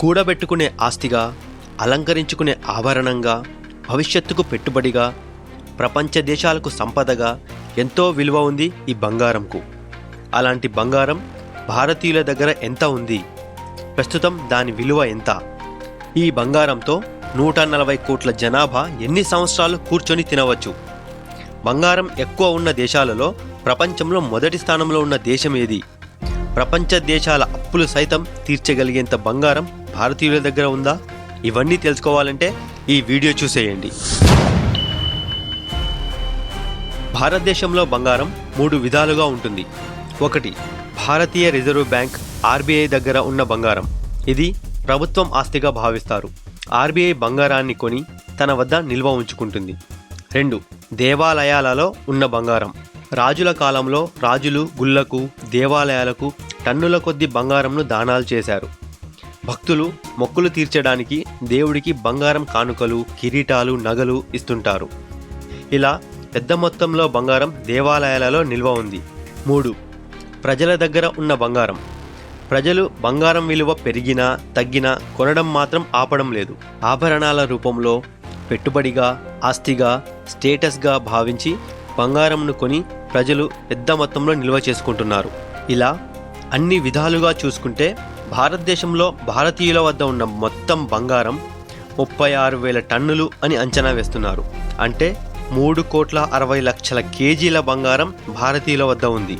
కూడబెట్టుకునే ఆస్తిగా అలంకరించుకునే ఆభరణంగా భవిష్యత్తుకు పెట్టుబడిగా ప్రపంచ దేశాలకు సంపదగా ఎంతో విలువ ఉంది ఈ బంగారంకు. అలాంటి బంగారం భారతీయుల దగ్గర ఎంత ఉంది? ప్రస్తుతం దాని విలువ ఎంత? ఈ బంగారంతో నూట నలభై కోట్ల జనాభా ఎన్ని సంవత్సరాలు కూర్చొని తినవచ్చు? బంగారం ఎక్కువ ఉన్న దేశాలలో ప్రపంచంలో మొదటి స్థానంలో ఉన్న దేశం ఏది? ప్రపంచ దేశాల అప్పులు సైతం తీర్చగలిగేంత బంగారం భారతీయుల దగ్గర ఉందా? ఇవన్నీ తెలుసుకోవాలంటే ఈ వీడియో చూసేయండి. భారతదేశంలో బంగారం మూడు విధాలుగా ఉంటుంది. ఒకటి భారతీయ రిజర్వ్ బ్యాంక్ ఆర్బీఐ దగ్గర ఉన్న బంగారం. ఇది ప్రభుత్వం ఆస్తిగా భావిస్తారు. ఆర్బీఐ బంగారాన్ని కొని తన వద్ద నిల్వ ఉంచుకుంటుంది. రెండు దేవాలయాలలో ఉన్న బంగారం. రాజుల కాలంలో రాజులు గుళ్ళకు దేవాలయాలకు టన్నుల కొద్ది బంగారంను దానాలు చేశారు. భక్తులు మొక్కులు తీర్చడానికి దేవుడికి బంగారం కానుకలు కిరీటాలు నగలు ఇస్తుంటారు. ఇలా పెద్ద మొత్తంలో బంగారం దేవాలయాలలో నిల్వ ఉంది. మూడు. ప్రజల దగ్గర ఉన్న బంగారం. ప్రజలు బంగారం విలువ పెరిగినా తగ్గినా కొనడం మాత్రం ఆపడం లేదు. ఆభరణాల రూపంలో పెట్టుబడిగా ఆస్తిగా స్టేటస్గా భావించి బంగారంను కొని ప్రజలు పెద్ద మొత్తంలో నిల్వ చేసుకుంటున్నారు. ఇలా అన్ని విధాలుగా చూసుకుంటే భారతదేశంలో భారతీయుల వద్ద ఉన్న మొత్తం బంగారం ముప్పై ఆరు వేల టన్నులు అని అంచనా వేస్తున్నారు. అంటే మూడు కోట్ల అరవై లక్షల కేజీల బంగారం భారతీయుల వద్ద ఉంది.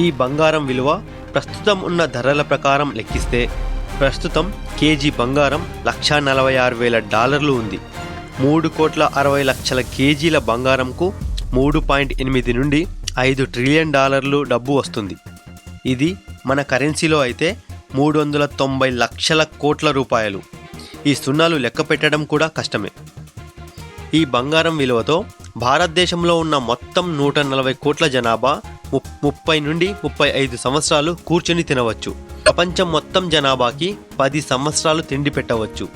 ఈ బంగారం విలువ ప్రస్తుతం ఉన్న ధరల ప్రకారం లెక్కిస్తే ప్రస్తుతం కేజీ బంగారం లక్షా నలభై ఆరు వేల డాలర్లు ఉంది. మూడు కోట్ల అరవై లక్షల కేజీల బంగారంకు మూడు పాయింట్ ఎనిమిది నుండి ఐదు ట్రిలియన్ డాలర్లు డబ్బు వస్తుంది. ఇది మన కరెన్సీలో అయితే మూడు వందల తొంభై లక్షల కోట్ల రూపాయలు. ఈ సున్నాలు లెక్క పెట్టడం కూడా కష్టమే. ఈ బంగారం విలువతో భారతదేశంలో ఉన్న మొత్తం నూట నలభై కోట్ల జనాభా ముప్పై నుండి ముప్పై ఐదు సంవత్సరాలు కూర్చొని తినవచ్చు. ప్రపంచం మొత్తం జనాభాకి పది సంవత్సరాలు తిండి పెట్టవచ్చు.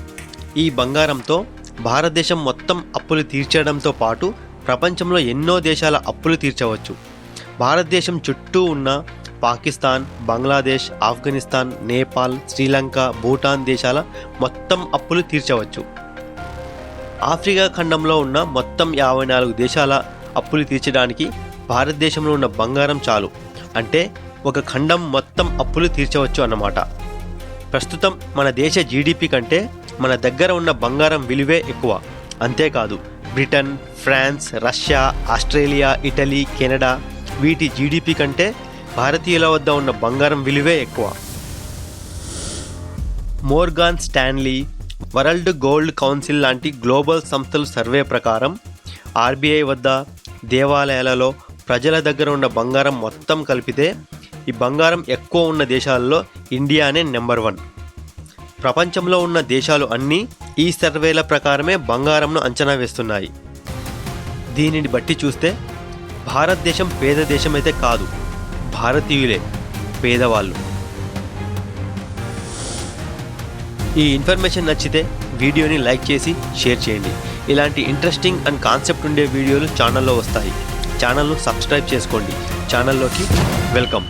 ఈ బంగారంతో భారతదేశం మొత్తం అప్పులు తీర్చడంతో పాటు ప్రపంచంలో ఎన్నో దేశాల అప్పులు తీర్చవచ్చు. భారతదేశం చుట్టూ ఉన్న పాకిస్తాన్ బంగ్లాదేశ్ ఆఫ్ఘనిస్తాన్ నేపాల్ శ్రీలంక భూటాన్ దేశాల మొత్తం అప్పులు తీర్చవచ్చు. ఆఫ్రికా ఖండంలో ఉన్న మొత్తం యాభై నాలుగు దేశాల అప్పులు తీర్చడానికి భారతదేశంలో ఉన్న బంగారం చాలు. అంటే ఒక ఖండం మొత్తం అప్పులు తీర్చవచ్చు అన్నమాట. ప్రస్తుతం మన దేశ జీడిపి కంటే మన దగ్గర ఉన్న బంగారం విలువే ఎక్కువ. అంతేకాదు Britain France Russia Australia Italy Canada వీటి జీడిపి కంటే భారతీయుల వద్ద ఉన్న బంగారం విలువే ఎక్కువ. Morgan Stanley World Gold Council లాంటి గ్లోబల్ సంస్థలు సర్వే ప్రకారం ఆర్బీఐ వద్ద దేవాలయాలలో ప్రజల దగ్గర ఉన్న బంగారం మొత్తం కలిపితే ఈ బంగారం ఎక్కువ ఉన్న దేశాలలో ఇండియానే నెంబర్ వన్. ప్రపంచంలో ఉన్న దేశాలు అన్నీ ఈ సర్వేల ప్రకారమే బంగారంను అంచనా వేస్తున్నాయి. దీనిని బట్టి చూస్తే భారతదేశం పేద దేశమైతే కాదు. భారతీయులే పేదవాళ్ళు. ఈ ఇన్ఫర్మేషన్ నచ్చితే వీడియోని లైక్ చేసి షేర్ చేయండి. ఇలాంటి ఇంట్రెస్టింగ్ అండ్ కాన్సెప్ట్ ఉండే వీడియోలు ఛానల్లో వస్తాయి. ఛానల్ను సబ్స్క్రైబ్ చేసుకోండి. ఛానల్లోకి వెల్కమ్.